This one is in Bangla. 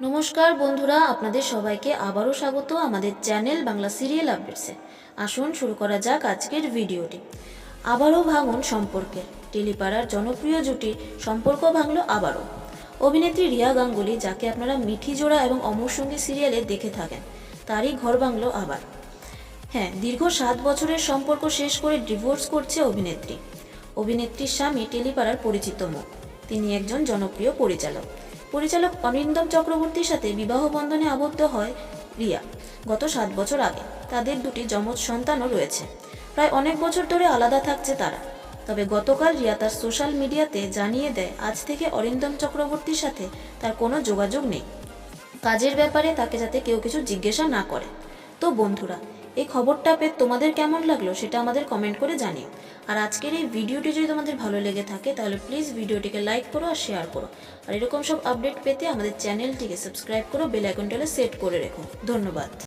নমস্কার বন্ধুরা, আপনাদের সবাইকে আবারও স্বাগত আমাদের চ্যানেল বাংলা সিরিয়াল আপডেটসে। আসুন শুরু করা যাক আজকের ভিডিওটি। আবারও ভাঙন সম্পর্কের টেলিপাড়ার জনপ্রিয় জুটির সম্পর্ক ভাঙল আবারও। অভিনেত্রী রিয়া গাঙ্গুলি, যাকে আপনারা মিঠি জোড়া এবং অমর সঙ্গী সিরিয়ালে দেখে থাকেন, তারই ঘর ভাঙল আবার। হ্যাঁ দীর্ঘ সাত বছরের সম্পর্ক শেষ করে ডিভোর্স করছে অভিনেত্রী। অভিনেত্রীর স্বামী টেলিপাড়ার পরিচিত মুখ। তিনি একজন জনপ্রিয় পরিচালক। পরিচালক অরিন্দম চক্রবর্তীর সাথে বিবাহ বন্ধনে আবদ্ধ হয় রিয়া। গত সাত বছর আগে তাদের দুটি যমজ সন্তানও রয়েছে। প্রায় অনেক বছর ধরে আলাদা থাকছে তারা। তবে গতকাল রিয়া তার সোশ্যাল মিডিয়াতে জানিয়ে দেয়, আজ থেকে অরিন্দম চক্রবর্তীর সাথে তার কোনো যোগাযোগ নেই। কাজের ব্যাপারে তাকে যাতে কেউ কিছু জিজ্ঞাসা না করে। তো বন্ধুরা এই খবরটা পেয়ে তোমাদের কেমন লাগল সেটা আমাদের কমেন্ট করে জানিও। আর আজকের এই ভিডিওটি যদি তোমাদের ভালো লেগে থাকে, তাহলে প্লিজ ভিডিওটিকে লাইক করো আর শেয়ার করো। আর এরকম সব আপডেট পেতে আমাদের চ্যানেলটিকে সাবস্ক্রাইব করো বেল আইকনটালে সেট করে রেখো। ধন্যবাদ।